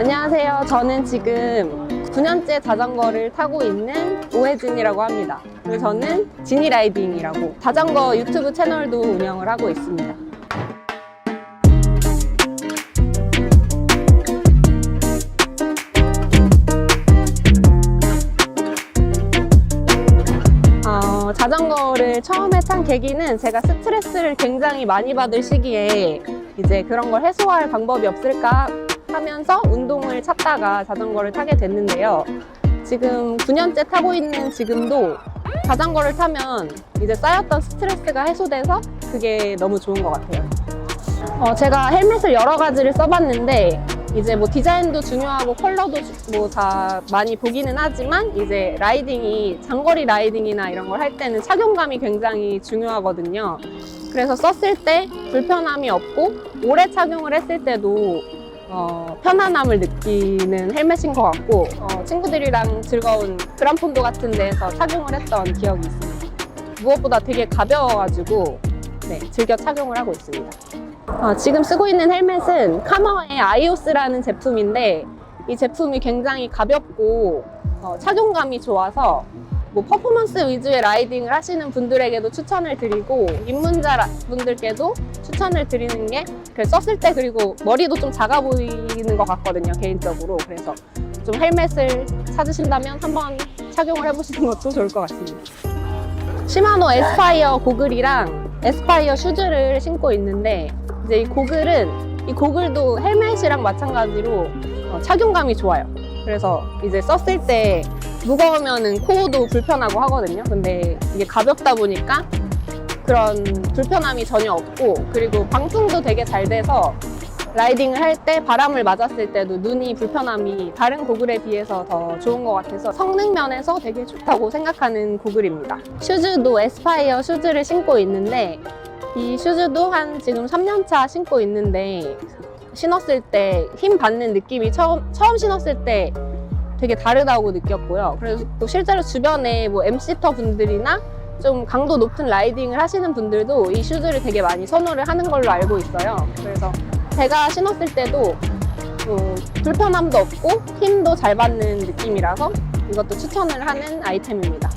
안녕하세요. 저는 지금 9년째 자전거를 타고 있는 오혜진이라고 합니다. 그리고 저는 지니 라이딩이라고 자전거 유튜브 채널도 운영을 하고 있습니다. 어, 자전거를 처음에 탄 계기는 제가 스트레스를 굉장히 많이 받을 시기에 이제 그런 걸 해소할 방법이 없을까 하면서 운동을 찾다가 자전거를 타게 됐는데요. 지금 9년째 타고 있는 지금도 자전거를 타면 이제 쌓였던 스트레스가 해소돼서 그게 너무 좋은 것 같아요. 어, 제가 헬멧을 여러 가지를 써봤는데 이제 뭐 디자인도 중요하고 컬러도 뭐 다 많이 보기는 하지만 이제 라이딩이 장거리 라이딩이나 이런 걸 할 때는 착용감이 굉장히 중요하거든요. 그래서 썼을 때 불편함이 없고 오래 착용을 했을 때도 어, 편안함을 느끼는 헬멧인 것 같고 어, 친구들이랑 즐거운 그란폰도 같은 데서 착용을 했던 기억이 있습니다. 무엇보다 되게 가벼워가지고 네, 즐겨 착용을 하고 있습니다. 어, 지금 쓰고 있는 헬멧은 카머의 아이오스라는 제품인데 이 제품이 굉장히 가볍고 어, 착용감이 좋아서 뭐 퍼포먼스 위주의 라이딩을 하시는 분들에게도 추천을 드리고 입문자 라- 분들께도 추천을 드리는 게그 썼을 때 그리고 머리도 좀 작아 보이는 것 같거든요 개인적으로 그래서 좀 헬멧을 찾으신다면 한번 착용을 해보시는 것도 좋을 것 같습니다. 시마노 에스파이어 고글이랑 에스파이어 슈즈를 신고 있는데 이제 이 고글은 이 고글도 헬멧이랑 마찬가지로 어, 착용감이 좋아요. 그래서 이제 썼을 때 무거우면은 코어도 불편하고 하거든요. 근데 이게 가볍다 보니까 그런 불편함이 전혀 없고 그리고 방풍도 되게 잘 돼서 라이딩을 할 때 바람을 맞았을 때도 눈이 불편함이 다른 고글에 비해서 더 좋은 것 같아서 성능 면에서 되게 좋다고 생각하는 고글입니다. 슈즈도 에스파이어 슈즈를 신고 있는데 이 슈즈도 한 지금 3년차 신고 있는데 신었을 때 힘 받는 느낌이 처음, 처음 신었을 때 되게 다르다고 느꼈고요. 그래서 또 실제로 주변에 뭐 MC터 분들이나 좀 강도 높은 라이딩을 하시는 분들도 이 슈즈를 되게 많이 선호를 하는 걸로 알고 있어요. 그래서 제가 신었을 때도 어, 불편함도 없고 힘도 잘 받는 느낌이라서 이것도 추천을 하는 아이템입니다.